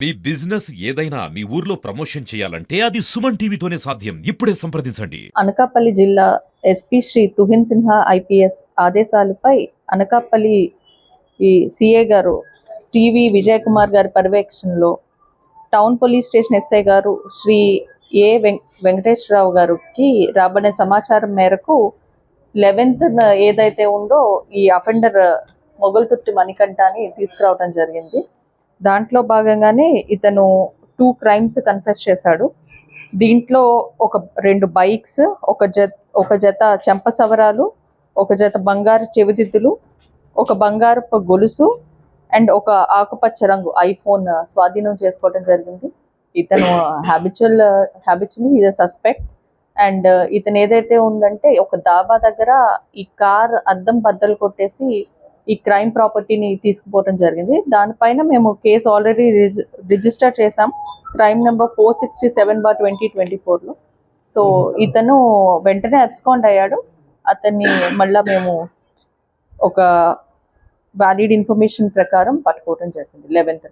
మీ business ఏదైనా మీ ఊర్లో promotion చేయాలంటే అది సుమన్ టీవీతోనే సాధ్యం. ఇప్పుడే సంప్రదించండి. అనకాపల్లి జిల్లా ఎస్పీ శ్రీ తుహిన్ సిన్హా ఐపీఎస్ ఆదేశాలపై అనకాపల్లి ఈ సిఏ గారు టీవీ విజయ్ కుమార్ గారి పర్యవేక్షణలో టౌన్ పోలీస్ స్టేషన్ ఎస్ఐ గారు శ్రీ ఏ వెం వెంకటేశ్వరరావు గారికి రాబడిన సమాచారం మేరకు లెవెన్త్ ఏదైతే ఉందో ఈ అఫెండర్ మొగల్తుర్తి మణికంఠ అని తీసుకురావడం జరిగింది. దాంట్లో భాగంగానే ఇతను టూ క్రైమ్స్ కన్ఫెస్ చేశాడు. దీంట్లో ఒక రెండు బైక్స్ ఒక జత ఒక జత చెంప సవరాలు ఒక జత బంగారు చెవిదిద్దులు ఒక బంగారపు గొలుసు అండ్ ఒక ఆకుపచ్చ రంగు ఐఫోన్ స్వాధీనం చేసుకోవడం జరిగింది. ఇతను హ్యాబిచువల్ హ్యాబిచువల్లీ ఇది సస్పెక్ట్ అండ్ ఇతను ఏదైతే ఉందంటే ఒక దాబా దగ్గర ఈ కార్ అద్దం బద్దలు కొట్టేసి ఈ క్రైమ్ ప్రాపర్టీని తీసుకుపోవడం జరిగింది. దానిపైన మేము కేసు ఆల్రెడీ రిజిస్టర్ చేసాం crime number four sixty seven bar twenty twenty ఫోర్లో. సో ఇతను వెంటనే అబ్స్కాండ్ అయ్యాడు. అతన్ని మళ్ళా మేము ఒక వ్యాలిడ్ ఇన్ఫర్మేషన్ ప్రకారం పట్టుకోవడం జరిగింది. లెవెన్త్